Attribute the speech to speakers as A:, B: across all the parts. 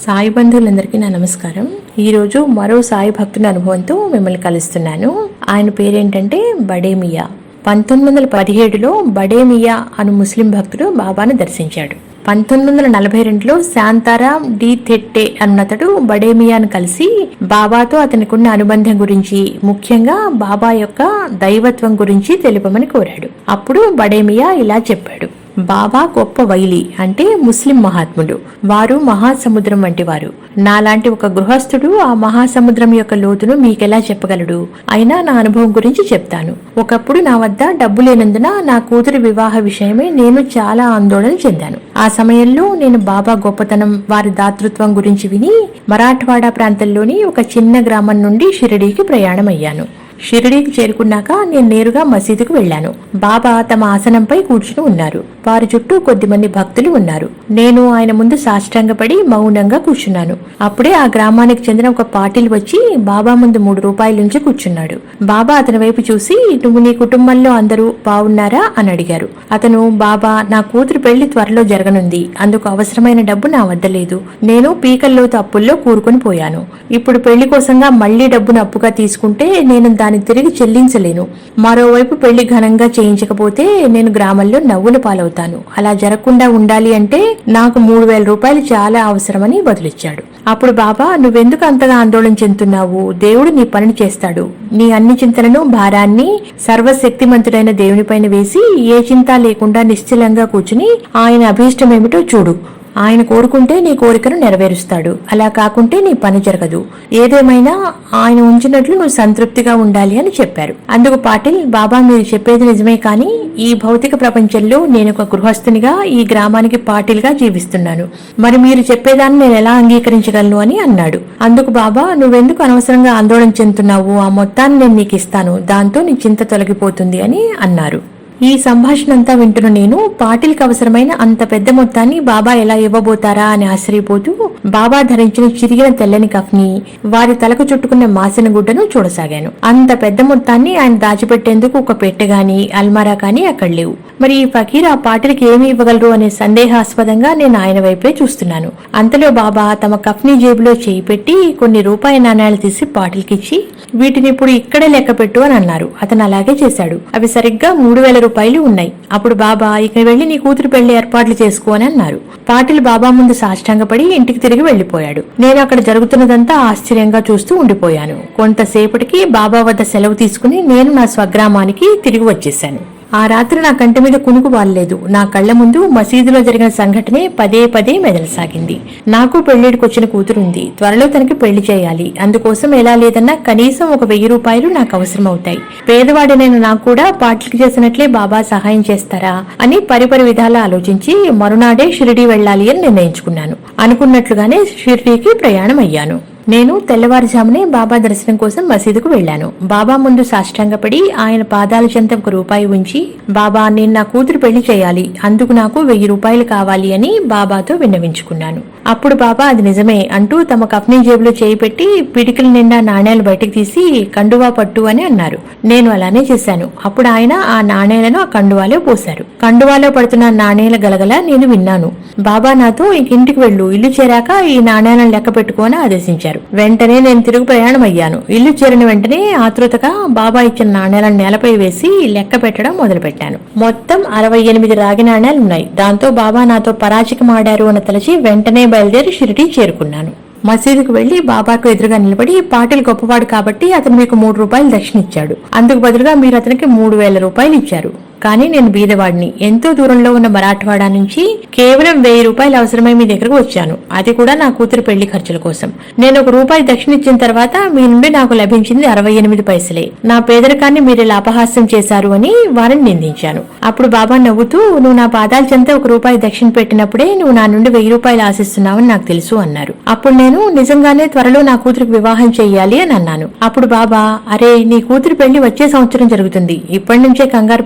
A: సాయి బంధువులందరికీ నా నమస్కారం. ఈరోజు మరో సాయి భక్తుని అనుభవంతో మిమ్మల్ని కలుస్తున్నాను. ఆయన పేరేంటంటే బడేమియా. పంతొమ్మిది వందల పదిహేడులో బడేమియా అను ముస్లిం భక్తుడు బాబాను దర్శించాడు. పంతొమ్మిది వందల నలభై రెండులో శాంతారాం డి థెట్టే అన్నతడు బడేమియాను కలిసి బాబాతో అతనికున్న అనుబంధం గురించి ముఖ్యంగా బాబా యొక్క దైవత్వం గురించి తెలుపమని కోరాడు. అప్పుడు బడేమియా ఇలా చెప్పాడు. బాబా గొప్ప వైలి అంటే ముస్లిం మహాత్ముడు. వారు మహాసముద్రం వంటి వారు నాలాంటి ఒక గృహస్థుడు ఆ మహాసముద్రం యొక్క లోతును మీకెలా చెప్పగలడు? అయినా నా అనుభవం గురించి చెప్తాను. ఒకప్పుడు నా వద్ద డబ్బు లేనందున నా కూతురి వివాహ విషయమే నేను చాలా ఆందోళన చెందాను. ఆ సమయంలో నేను బాబా గొప్పతనం వారి దాతృత్వం గురించి విని మరాఠ్వాడా ప్రాంతంలోని ఒక చిన్న గ్రామం నుండి షిరిడీకి ప్రయాణమయ్యాను. షిరిడీకి చేరుకున్నాక నేను నేరుగా మసీదుకు వెళ్ళాను. బాబా తమ ఆసనంపై కూర్చుని ఉన్నారు. వారి చుట్టూ కొద్దిమంది భక్తులు ఉన్నారు. నేను ఆయన ముందు సాష్టాంగపడి మౌనంగా కూర్చున్నాను. అప్పుడే ఆ గ్రామానికి చెందిన ఒక పాటిల్ వచ్చి బాబా ముందు మూడు రూపాయల నుంచి కూర్చున్నాడు. బాబా అతని వైపు చూసి నువ్వు నీ కుటుంబంలో అందరూ బాగున్నారా అని అడిగారు. అతను బాబా నా కూతురు పెళ్ళి త్వరలో జరగనుంది. అందుకు అవసరమైన డబ్బు నా వద్ద లేదు. నేను పీకల్లో అప్పుల్లో కూరుకొని పోయాను. ఇప్పుడు పెళ్ళి కోసంగా మళ్ళీ డబ్బును అప్పుగా తీసుకుంటే నేను దాన్ని తిరిగి చెల్లించలేను. మరోవైపు పెళ్ళి ఘనంగా చేయించకపోతే నేను గ్రామంలో నవ్వుల పాలవుతాను. అలా జరగకుండా ఉండాలి అంటే నాకు మూడు వేల రూపాయలు చాలా అవసరమని బదులిచ్చాడు అప్పుడు బాబా నువ్వెందుకు అంతగా ఆందోళన చెందుతున్నావు? దేవుడు నీ పనిని చేస్తాడు. నీ అన్ని చింతలను భారాన్ని సర్వశక్తిమంతుడైన దేవునిపైన వేసి ఏ చింత లేకుండా నిశ్చలంగా కూర్చుని ఆయన అభీష్టమేమిటో చూడు. ఆయన కోరుకుంటే నీ కోరికను నెరవేరుస్తాడు. అలా కాకుంటే నీ పని జరగదు. ఏదేమైనా ఆయన ఉంచినట్లు నువ్వు సంతృప్తిగా ఉండాలి అని చెప్పారు. అందుకు పాటిల్ బాబా మీరు చెప్పేది నిజమే కానీ ఈ భౌతిక ప్రపంచంలో నేను ఒక గృహస్థునిగా ఈ గ్రామానికి పాటిల్గా జీవిస్తున్నాను. మరి మీరు చెప్పేదాన్ని నేను ఎలా అంగీకరించగలను? అని అన్నాడు. అందుకు బాబా నువ్వెందుకు అనవసరంగా ఆందోళన చెందుతున్నావు? ఆ మొత్తాన్ని నేను నీకు ఇస్తాను. దాంతో నీ చింత తొలగిపోతుంది అని అన్నారు. ఈ సంభాషణ అంతా వింటున్న నేను పాటిల్కి అవసరమైన అంత పెద్ద మొత్తాన్ని బాబా ఎలా ఇవ్వబోతారా అని ఆశ్చర్యపోతూ బాబా ధరించిన చిరిగిన తెల్లని కఫ్ని వారి తలకు చుట్టుకున్న మాసిన గుడ్డను చూడసాగాను. అంత పెద్ద మొత్తాన్ని ఆయన దాచిపెట్టేందుకు ఒక పెట్టె గాని అల్మారా కానీ అక్కడ లేవు. మరి ఈ ఫకీర్ ఆ పాటిల్కి ఏమి ఇవ్వగలరు అనే సందేహాస్పదంగా నేను ఆయన వైపే చూస్తున్నాను. అంతలో బాబా తమ కఫ్ని జేబులో చేయి పెట్టి కొన్ని రూపాయి నాణ్యాలు తీసి పాటిల్కిచ్చి వీటిని ఇప్పుడు ఇక్కడే లెక్క పెట్టు అని అన్నారు. అతను అలాగే చేశాడు. అవి సరిగ్గా మూడు వేల రూపాయలు ఉన్నాయి. అప్పుడు బాబా ఇక వెళ్ళి నీ కూతురు పెళ్ళి ఏర్పాట్లు చేసుకో అని అన్నారు. పాటిల్ బాబా ముందు సాష్టాంగపడి ఇంటికి తిరిగి వెళ్ళిపోయాడు నేను అక్కడ జరుగుతున్నదంతా ఆశ్చర్యంగా చూస్తూ ఉండిపోయాను. కొంతసేపటికి బాబా వద్ద సెలవు తీసుకుని నేను నా స్వగ్రామానికి తిరిగి వచ్చేశాను. ఆ రాత్రి నా కంటి మీద కునుకు వాలలేదు. నా కళ్ళ ముందు మసీదులో జరిగిన సంఘటనే పదే పదే మెదలసాగింది. నాకు పెళ్ళిడికొచ్చిన కూతురుంది. త్వరలో తనకి పెళ్ళి చేయాలి. అందుకోసం ఎలా లేదన్నా కనీసం ఒక వెయ్యి రూపాయలు నాకు అవసరం అవుతాయి పేదవాడినైన నాకు కూడా పాటలకి చేసినట్లే బాబా సహాయం చేస్తారా అని పరిపరి విధాలా ఆలోచించి మరునాడే షిరిడి వెళ్ళాలి అని నిర్ణయించుకున్నాను. అనుకున్నట్లుగానే షిరిడీకి ప్రయాణం అయ్యాను నేను తెల్లవారుజామునే బాబా దర్శనం కోసం మసీదుకు వెళ్ళాను. బాబా ముందు సాష్టాంగపడి ఆయన పాదాల చెంత ఒక రూపాయి ఉంచి బాబా నేను నా కూతురు పెళ్ళి చేయాలి. అందుకు నాకు వెయ్యి రూపాయలు కావాలి అని బాబాతో విన్నవించుకున్నాను. అప్పుడు బాబా అది నిజమే అంటూ తమ కఫ్నీ జేబులో చేయి పెట్టి పిడికిల నిండా నాణేలు బయటకు తీసి కండువా పట్టు అని అన్నారు. నేను అలానే చేశాను. అప్పుడు ఆయన ఆ నాణేలను ఆ కండువాలో పోశారు. కండువాలో పడుతున్న నాణేల గలగల నేను విన్నాను. బాబా నాతో ఇంక ఇంటికి వెళ్ళు ఇల్లు చేరాక ఈ నాణేలను లెక్క పెట్టుకోని ఆదేశించారు. వెంటనే నేను తిరుగు ప్రయాణం అయ్యాను ఇల్లు చేరిన వెంటనే ఆతృతగా బాబా ఇచ్చిన నాణేలను నేలపై వేసి లెక్క పెట్టడం మొదలుపెట్టాను. మొత్తం అరవై ఎనిమిది రాగి నాణేలు ఉన్నాయి దాంతో బాబా నాతో పరాచికమాడారు అని తలచి వెంటనే బయలుదేరి షిరిడి చేరుకున్నాను. మసీదుకు వెళ్ళి బాబాకు ఎదురుగా నిలబడి పాటిల్ గొప్పవాడు కాబట్టి అతను మీకు మూడు రూపాయలు దక్షిణ ఇచ్చాడు. అందుకు బదులుగా మీరు అతనికి మూడు వేల రూపాయలు ఇచ్చారు. కానీ నేను బీదవాడిని. ఎంతో దూరంలో ఉన్న మరాఠవాడ నుంచి కేవలం వెయ్యి రూపాయలు అవసరమై మీ దగ్గరకు వచ్చాను. అది కూడా నా కూతురు పెళ్ళి ఖర్చుల కోసం. నేను ఒక రూపాయి దక్షిణ ఇచ్చిన తర్వాత మీ నుండి నాకు లభించింది అరవై ఎనిమిది పైసలే. నా పేదరికాన్ని మీరు ఇలా అపహాస్యం చేశారు అని వారిని నిందించాను. అప్పుడు బాబా నవ్వుతూ నువ్వు నా పాదాల చెంత ఒక రూపాయి దక్షిణ పెట్టినప్పుడే నువ్వు నా నుండి వెయ్యి రూపాయలు ఆశిస్తున్నావని నాకు తెలుసు అన్నారు. అప్పుడు నేను నిజంగానే త్వరలో నా కూతురికి వివాహం చెయ్యాలి అని అన్నాను. అప్పుడు బాబా అరే నీ కూతురు పెళ్ళి వచ్చే సంవత్సరం జరుగుతుంది. ఇప్పటి నుంచే కంగారు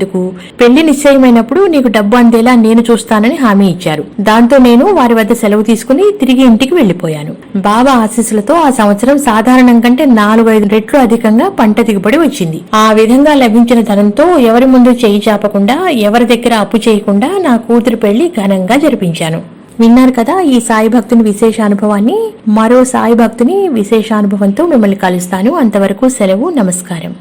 A: అందుకు పెళ్ళి నిశ్చయమైనప్పుడు నీకు డబ్బు అందేలా నేను చూస్తానని హామీ ఇచ్చారు. దాంతో నేను వారి వద్ద సెలవు తీసుకుని తిరిగి ఇంటికి వెళ్ళిపోయాను బాబా ఆశీస్సులతో ఆ సంవత్సరం సాధారణం కంటే నాలుగు ఐదు రెట్లు అధికంగా పంట దిగుబడి వచ్చింది. ఆ విధంగా లభించిన ధనంతో ఎవరి ముందు చేయి చాపకుండా ఎవరి దగ్గర అప్పు చేయకుండా నా కూతురు పెళ్ళి ఘనంగా జరిపించాను. విన్నారు కదా ఈ సాయి భక్తుని విశేష అనుభవాన్ని? మరో సాయి భక్తుని విశేషానుభవంతో మిమ్మల్ని కలుస్తాను. అంతవరకు సెలవు నమస్కారం.